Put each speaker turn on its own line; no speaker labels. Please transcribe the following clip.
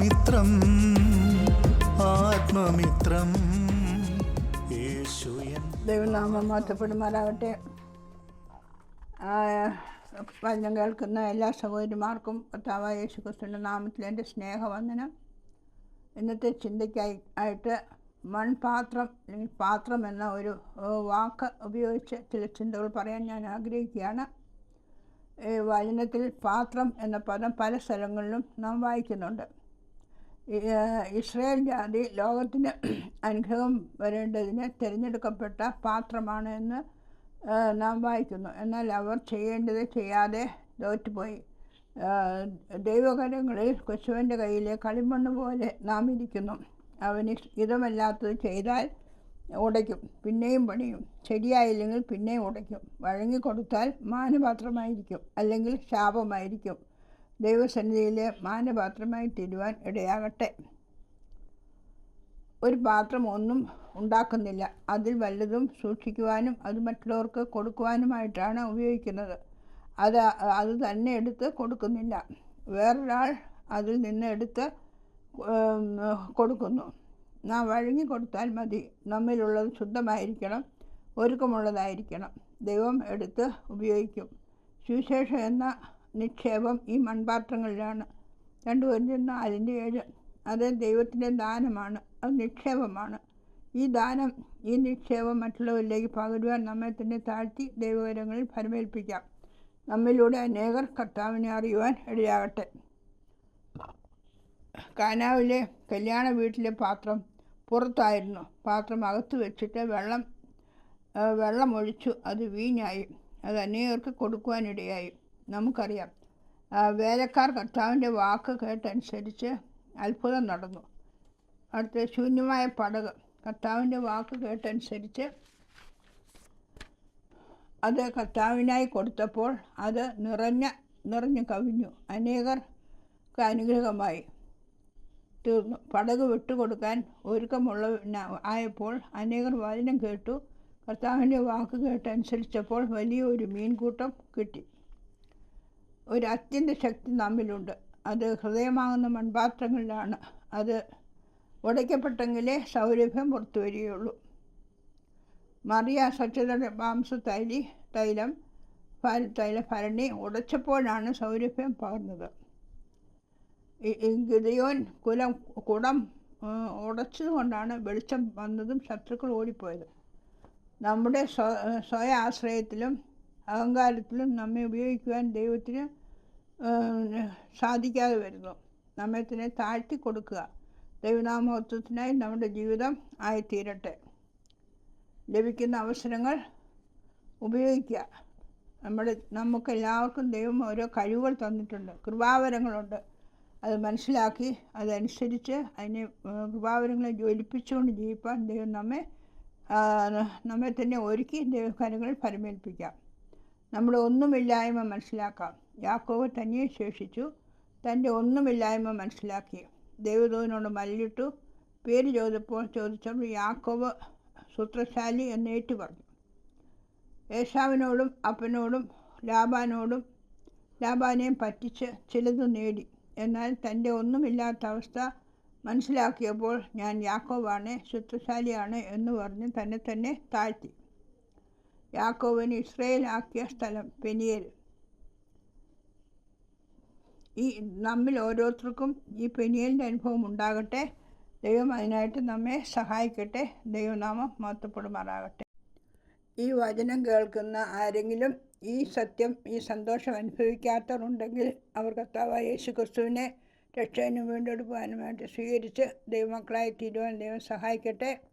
ആത്മമിത്രം ആത്മമിത്രം.
ദൈവനാമം മാറ്റപ്പെടുമാറാവട്ടെ. വചനം കേൾക്കുന്ന എല്ലാ സഹോദരിമാർക്കും കർത്താവ് യേശു ക്രിസ്തുവിന്റെ നാമത്തിൽ എന്റെ സ്നേഹവന്ദനം. ഇന്നത്തെ ചിന്തയ്ക്കായി ആയിട്ട് മൺപാത്രം അല്ലെങ്കിൽ പാത്രം എന്ന ഒരു വാക്ക് ഉപയോഗിച്ച് ചില ചിന്തകൾ പറയാൻ ഞാൻ ആഗ്രഹിക്കുകയാണ്. ഈ വചനത്തിൽ പാത്രം എന്ന പദം പല സ്ഥലങ്ങളിലും നാം വായിക്കുന്നുണ്ട്. ഇസ്രായേൽ ജാതി ലോകത്തിന് അനുഗ്രഹം വരേണ്ടതിന് തിരഞ്ഞെടുക്കപ്പെട്ട പാത്രമാണ് എന്ന് നാം വായിക്കുന്നു. എന്നാൽ അവർ ചെയ്യേണ്ടത് ചെയ്യാതെ തോറ്റുപോയി. ദൈവകരങ്ങളിൽ കൊച്ചുവന്റെ കയ്യിലെ കളിമണ്ണ് പോലെ നാം ഇരിക്കുന്നു. അവന് ഇതമല്ലാത്തത് ചെയ്താൽ ഉടയ്ക്കും പിന്നെയും പണിയും. ശരിയായില്ലെങ്കിൽ പിന്നെയും ഉടയ്ക്കും. വഴങ്ങിക്കൊടുത്താൽ മാനപാത്രമായിരിക്കും അല്ലെങ്കിൽ ശാപമായിരിക്കും. ദൈവസന്നിധിയിലെ മാനപാത്രമായി തീരുവാൻ ഇടയാകട്ടെ. ഒരു പാത്രം ഒന്നും ഉണ്ടാക്കുന്നില്ല. അതിൽ വല്ലതും സൂക്ഷിക്കുവാനും അത് മറ്റുള്ളവർക്ക് കൊടുക്കുവാനുമായിട്ടാണ് ഉപയോഗിക്കുന്നത്. അത് അത് തന്നെ എടുത്ത് കൊടുക്കുന്നില്ല. വേറൊരാൾ അതിൽ നിന്ന് എടുത്ത് കൊടുക്കുന്നു. നാം വഴങ്ങി കൊടുത്താൽ മതി. നമ്മിലുള്ളത് ശുദ്ധമായിരിക്കണം. ഒരുക്കമുള്ളതായിരിക്കണം. ദൈവം എടുത്ത് ഉപയോഗിക്കും. സുവിശേഷം എന്ന നിക്ഷേപം ഈ മൺപാത്രങ്ങളിലാണ്. രണ്ട് പേരിൽ അതിന്റെ ഏഴ് അത് ദൈവത്തിന്റെ ദാനമാണ് അത് നിക്ഷേപമാണ്. ഈ ദാനം ഈ നിക്ഷേപം മറ്റുള്ളവരിലേക്ക് പകരുവാൻ നമ്മെ തന്നെ താഴ്ത്തി ദൈവകരങ്ങളിൽ ഫലമേൽപ്പിക്കാം നമ്മിലൂടെ അനേകർ കർത്താവിനെ അറിയുവാൻ ഇടയാകട്ടെ. കാനാവിലെ കല്യാണ വീട്ടിലെ പാത്രം പുറത്തായിരുന്നു. പാത്രം അകത്ത് വെച്ചിട്ട് വെള്ളം വെള്ളമൊഴിച്ചു അത് വീഞ്ഞായി. അത് അനേകർക്ക് കൊടുക്കുവാനിടയായി. നമുക്കറിയാം. വേലക്കാർ കർത്താവിന്റെ വാക്ക് കേട്ടനുസരിച്ച് അത്ഭുതം നടന്നു. അടുത്ത ശൂന്യമായ പടക് കർത്താവിന്റെ വാക്ക് കേട്ടനുസരിച്ച് അത് കർത്താവിനായി കൊടുത്തപ്പോൾ അത് നിറഞ്ഞ നിറഞ്ഞു കവിഞ്ഞു. അനേകർക്ക് അനുഗ്രഹമായി തീർന്നു. പടക് വിട്ടുകൊടുക്കാൻ ഒരുക്കമുള്ള ആയപ്പോൾ അനേകർ വചനം കേട്ടു. കർത്താവിന്റെ വാക്ക് കേട്ടനുസരിച്ചപ്പോൾ വലിയൊരു മീൻകൂട്ടം കിട്ടി. ഒരു അത്യന്ത ശക്തി നമ്മിലുണ്ട്. അത് ഹൃദയമാകുന്ന മൺപാത്രങ്ങളിലാണ്. അത് ഉടയ്ക്കപ്പെട്ടെങ്കിലേ സൗരഭ്യം പുറത്തു വരികയുള്ളൂ മറിയ സച്ചത മാംസ തൈലി തൈലം തൈല ഭരണി ഉടച്ചപ്പോഴാണ് സൗരഭ്യം പകർന്നത്. ഗിതയോൻ കുലം കുടം ഉടച്ചതുകൊണ്ടാണ് വെളിച്ചം വന്നതും ശത്രുക്കൾ ഓടിപ്പോയത്. നമ്മുടെ സ്വ സ്വയ ആശ്രയത്തിലും അഹങ്കാരത്തിലും നമ്മെ ഉപയോഗിക്കുവാൻ ദൈവത്തിന് സാധിക്കാതെ വരുന്നു. നമ്മത്തിനെ താഴ്ത്തി കൊടുക്കുക. ദൈവനാമഹത്വത്തിനായി നമ്മുടെ ജീവിതം ആയിത്തീരട്ടെ. ലഭിക്കുന്ന അവസരങ്ങൾ ഉപയോഗിക്കുക. നമ്മുടെ നമുക്ക് എല്ലാവർക്കും ദൈവം ഓരോ കഴിവുകൾ തന്നിട്ടുണ്ട്. കൃപാവരങ്ങളുണ്ട്. അത് മനസ്സിലാക്കി അതനുസരിച്ച് അതിനെ കൃപാവരങ്ങളെ ജ്വലിപ്പിച്ചുകൊണ്ട് ജീവിപ്പാൻ ദൈവം നമ്മെ നമ്മെ തന്നെ ഒരുക്കി ദൈവകാര്യങ്ങൾ പരിമേൽപ്പിക്കാം. നമ്മുടെ ഒന്നുമില്ലായ്മ മനസ്സിലാക്കാം. യാക്കോവ് തന്നെ ശേഷിച്ചു. തന്റെ ഒന്നുമില്ലായ്മ മനസ്സിലാക്കി. ദൈവദൂതനോട് മല്ലിട്ടു. പേര് ചോദിച്ചപ്പോൾ ചോദിച്ചപ്പോൾ യാക്കോവ് സൂത്രശാലി എന്ന് ഏറ്റു പറഞ്ഞു ഏഷാവിനോടും അപ്പനോടും ലാബാനോടും ലാബാനെയും പറ്റിച്ച് ചിലത് നേടി. എന്നാൽ തന്റെ ഒന്നുമില്ലാത്ത അവസ്ഥ മനസ്സിലാക്കിയപ്പോൾ ഞാൻ യാക്കോവാണ് ശുദ്ധശാലിയാണ് എന്ന് പറഞ്ഞ് തന്നെ തന്നെ താഴ്ത്തി. യാക്കോവിന് ഇസ്രയേൽ ആക്കിയ സ്ഥലം പെനിയേൽ. ഈ നമ്മിൽ ഓരോരുത്തർക്കും ഈ പെനിയലിന്റെ അനുഭവം ഉണ്ടാകട്ടെ. ദൈവം അതിനായിട്ട് നമ്മെ സഹായിക്കട്ടെ. ദൈവനാമം മഹത്വപ്പെടുമാറാകട്ടെ. ഈ വചനം കേൾക്കുന്ന ആരെങ്കിലും ഈ സത്യം ഈ സന്തോഷം അനുഭവിക്കാത്തവരുണ്ടെങ്കിൽ അവർ കർത്താവ് യേശു ക്രിസ്തുവിനെ രക്ഷകനും വീണ്ടെടുക്കുവാനുമായിട്ട് സ്വീകരിച്ച് ദൈവമക്കളായി തീരുവാൻ ദൈവം സഹായിക്കട്ടെ.